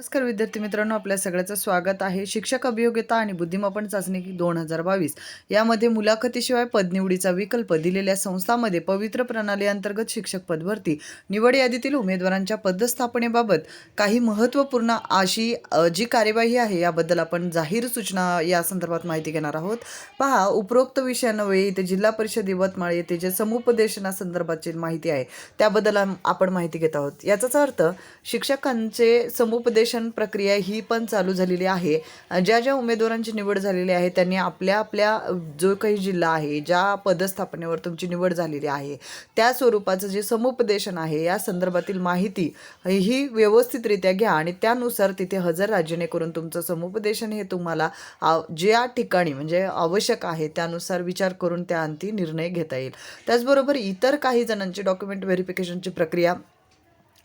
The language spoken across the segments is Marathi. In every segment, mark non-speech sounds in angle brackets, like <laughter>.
नमस्कार विद्यार्थी मित्रांनो आपल्या सगळ्याचं स्वागत आहे. शिक्षक अभियोग्यता आणि बुद्धिमापन चाचणी दोन हजार बावीस. यामध्ये मुलाखतीशिवाय पदनिवडीचा विकल्प दिलेल्या संस्थांमध्ये पवित्र प्रणाली अंतर्गत शिक्षक पदभरती निवड यादीतील उमेदवारांच्या पदस्थापनेबाबत काही महत्त्वपूर्ण अशी जी कार्यवाही आहे याबद्दल आपण जाहीर सूचना या संदर्भात माहिती घेणार आहोत. पहा उपरोक्त विषयान्वये इथे जिल्हा परिषद यवतमाळ येथे जे समुपदेशनासंदर्भाची माहिती आहे त्याबद्दल आपण माहिती घेत आहोत. याचाच अर्थ शिक्षकांचे समुपदेश समुपदेशन प्रक्रिया ही पण चालू झालेली आहे. ज्या ज्या उमेदवारांची निवड झालेली आहे त्यांनी आपल्या आपल्या जो काही जिल्हा आहे ज्या पदस्थापनेवर तुमची निवड झालेली आहे त्या स्वरूपाचं जे समुपदेशन आहे या संदर्भातील माहिती ही व्यवस्थितरित्या घ्या आणि त्यानुसार तिथे हजर राजीने करून तुमचं समुपदेशन हे तुम्हाला आ- ज्या ठिकाणी म्हणजे आवश्यक आहे त्यानुसार विचार करून त्या अंती निर्णय घेता येईल. त्याचबरोबर इतर काही जणांची डॉक्युमेंट व्हेरिफिकेशनची प्रक्रिया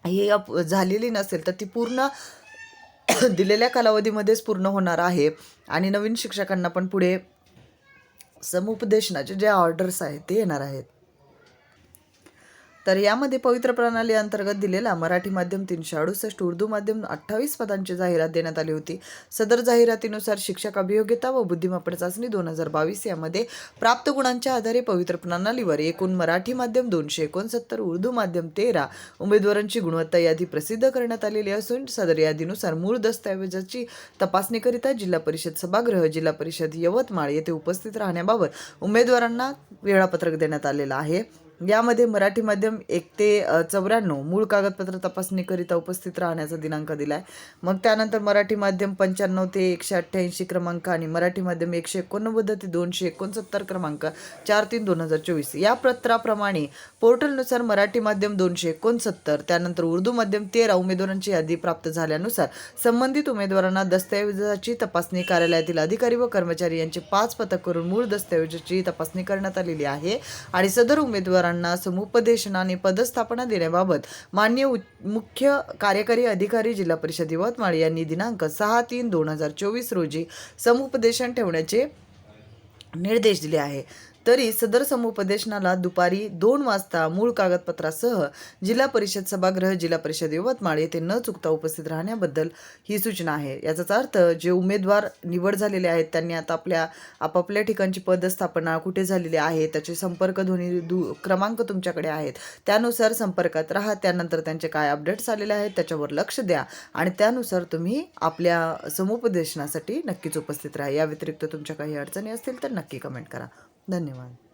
ही झालेली नसेल तर ती पूर्ण <coughs> दिलेल्या कालावधीमध्येच पूर्ण होणार आहे आणि नवीन शिक्षकांना पण पुढे समुपदेशनाचे जे ऑर्डर्स आहेत ते येणार आहेत. तर यामध्ये पवित्र प्रणाली अंतर्गत दिलेला मराठी माध्यम तीनशे अडुसष्ट उर्दू माध्यम अठ्ठावीस पदांची जाहिरात देण्यात आली होती. सदर जाहिरातीनुसार शिक्षक अभियोग्यता व बुद्धिमापन चाचणी दोन हजार बावीस यामध्ये प्राप्त गुणांच्या आधारे पवित्र प्रणालीवर एकूण मराठी माध्यम दोनशे एकोणसत्तर उर्दू माध्यम तेरा उमेदवारांची गुणवत्ता यादी प्रसिद्ध करण्यात आलेली असून सदर यादीनुसार मूळ दस्तऐवजाची तपासणीकरिता जिल्हा परिषद सभागृह जिल्हा परिषद यवतमाळ येथे उपस्थित राहण्याबाबत उमेदवारांना वेळापत्रक देण्यात आलेलं आहे. यामध्ये मराठी माध्यम एक ते चौऱ्याण्णव मूळ कागदपत्र तपासणीकरिता उपस्थित राहण्याचा दिनांक दिला आहे मग त्यानंतर मराठी माध्यम पंच्याण्णव ते एकशे अठ्ठ्याऐंशी क्रमांक आणि मराठी माध्यम एकशे एकोणनव्वद ते दोनशे एकोणसत्तर क्रमांक चार तीन दोन हजार चोवीस. या पत्राप्रमाणे पोर्टलनुसार मराठी माध्यम दोनशे एकोणसत्तर त्यानंतर उर्दू माध्यम तेरा उमेदवारांची यादी प्राप्त झाल्यानुसार संबंधित उमेदवारांना दस्तऐवजाची तपासणी कार्यालयातील अधिकारी व कर्मचारी यांचे पाच पथक करून मूळ दस्तऐवजाची तपासणी करण्यात आलेली आहे. आणि सदर उमेदवार समुपदेशन आणि पदस्थापना देण्याबाबत मान्य उ- मुख्य कार्यकारी अधिकारी जिल्हा परिषद यवतमाळ यांनी दिनांक सहा तीन दोन हजार चोवीस रोजी समुपदेशन ठेवण्याचे निर्देश दिले आहे. तरी सदर समुपदेशनाला दुपारी दोन वाजता मूळ कागदपत्रासह जिल्हा परिषद सभागृह जिल्हा परिषद यवतमाळ येथे न चुकता उपस्थित राहण्याबद्दल ही सूचना आहे. याचाच अर्थ जे उमेदवार निवड झालेले आहेत त्यांनी आता आपल्या आपापल्या ठिकाणची पदस्थापना कुठे झालेली आहे त्याचे संपर्क ध्वनी दु क्रमांक तुमच्याकडे आहेत. त्यानुसार संपर्कात राहा त्यानंतर त्यांचे काय अपडेट्स आलेले आहेत त्याच्यावर लक्ष द्या आणि त्यानुसार तुम्ही आपल्या समुपदेशनासाठी नक्कीच उपस्थित राहा. या व्यतिरिक्त तुमच्या काही अडचणी असतील तर नक्की कमेंट करा. धन्यवाद.